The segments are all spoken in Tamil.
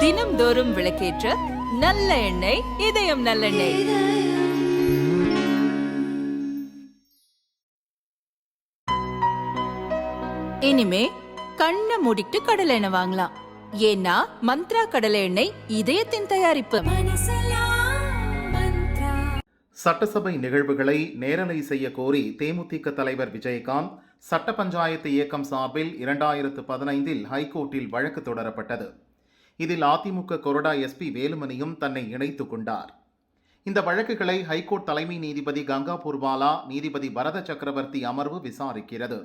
தினம்தோறும் விளக்கேற்ற நல்ல எண்ணெய் இதயம் நல்லெண்ணெய். இனிமே கண்ணை மூடிட்டு கடலை எண்ணெய் வாங்கலாம். ஏன்னா மந்த்ரா கடலை எண்ணெய் இதயத்தின் தயாரிப்பு. சட்டசபை நிகழ்வுகளை நேரலை செய்ய கோரி தேமுதிக தலைவர் விஜயகாந்த் சட்ட பஞ்சாயத்து இயக்கம் சார்பில் இரண்டாயிரத்து பதினைந்தில் ஹைகோர்ட்டில் வழக்கு தொடரப்பட்டது. இதில் அதிமுக கொறடா எஸ்பி வேலுமணியும் தன்னை இணைத்துக் கொண்டார். இந்த வழக்குகளை ஹைகோர்ட் தலைமை நீதிபதி கங்கா பூர்வாலா நீதிபதி பரத சக்கரவர்த்தி அமர்வு விசாரிக்கிறது.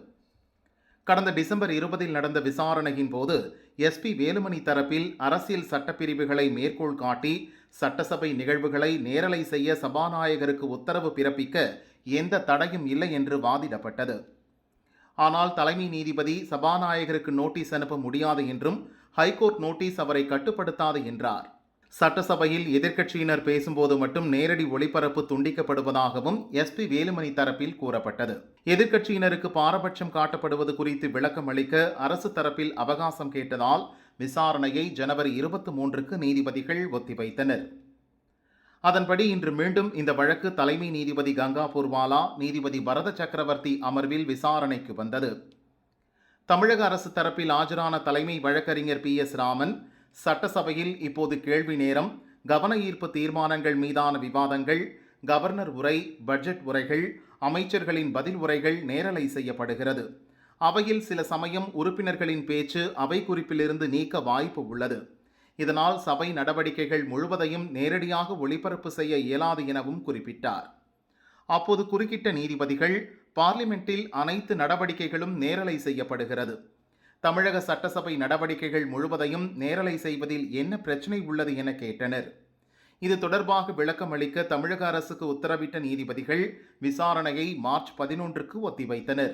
கடந்த டிசம்பர் இருபதில் நடந்த விசாரணையின் போது எஸ்பி வேலுமணி தரப்பில் அரசியல் சட்டப்பிரிவுகளை மேற்கோள் காட்டி சட்டசபை நிகழ்வுகளை நேரலை செய்ய சபாநாயகருக்கு உத்தரவு பிறப்பிக்க எந்த தடையும் இல்லை என்று வாதிடப்பட்டது. ஆனால் தலைமை நீதிபதி சபாநாயகருக்கு நோட்டீஸ் அனுப்ப முடியாது என்றும் ஹைகோர்ட் நோட்டீஸ் அவரை கட்டுப்படுத்தாது என்றார். சட்டசபையில் எதிர்க்கட்சியினர் பேசும்போது மட்டும் நேரடி ஒளிபரப்பு துண்டிக்கப்படுவதாகவும் எஸ்பி வேலுமணி தரப்பில் கூறப்பட்டது. எதிர்க்கட்சியினருக்கு பாரபட்சம் காட்டப்படுவது குறித்து விளக்கம் அளிக்க அரசு தரப்பில் அவகாசம் கேட்டதால் விசாரணையை ஜனவரி இருபத்தி மூன்றுக்கு நீதிபதிகள் ஒத்திவைத்தனர் அதன்படி இன்று மீண்டும் இந்த வழக்கு தலைமை நீதிபதி கங்கா பூர்வாலா நீதிபதி பரத சக்கரவர்த்தி அமர்வில் விசாரணைக்கு வந்தது. தமிழக அரசு தரப்பில் ஆஜரான தலைமை வழக்கறிஞர் பி எஸ் ராமன் சட்டசபையில் இப்போது கேள்வி நேரம் கவன ஈர்ப்பு தீர்மானங்கள் மீதான விவாதங்கள் கவர்னர் உரை பட்ஜெட் உரைகள் அமைச்சர்களின் பதில் உரைகள் நேரலை செய்யப்படுகிறது. அவையில் சில சமயம் உறுப்பினர்களின் பேச்சு அவை குறிப்பிலிருந்து நீக்க வாய்ப்பு உள்ளது. இதனால் சபை நடவடிக்கைகள் முழுவதையும் நேரடியாக ஒளிபரப்பு செய்ய இயலாது எனவும் குறிப்பிட்டார். அப்போது குறுக்கிட்ட நீதிபதிகள் பார்லிமெண்டில் அனைத்து நடவடிக்கைகளும் நேரலை செய்யப்படுகிறது. தமிழக சட்டசபை நடவடிக்கைகள் முழுவதையும் நேரலை செய்வதில் என்ன பிரச்சனை உள்ளது என கேட்டனர். இது தொடர்பாக விளக்கம் அளிக்க தமிழக அரசுக்கு உத்தரவிட்ட நீதிபதிகள் விசாரணையை மார்ச் பதினொன்றுக்கு ஒத்திவைத்தனர்.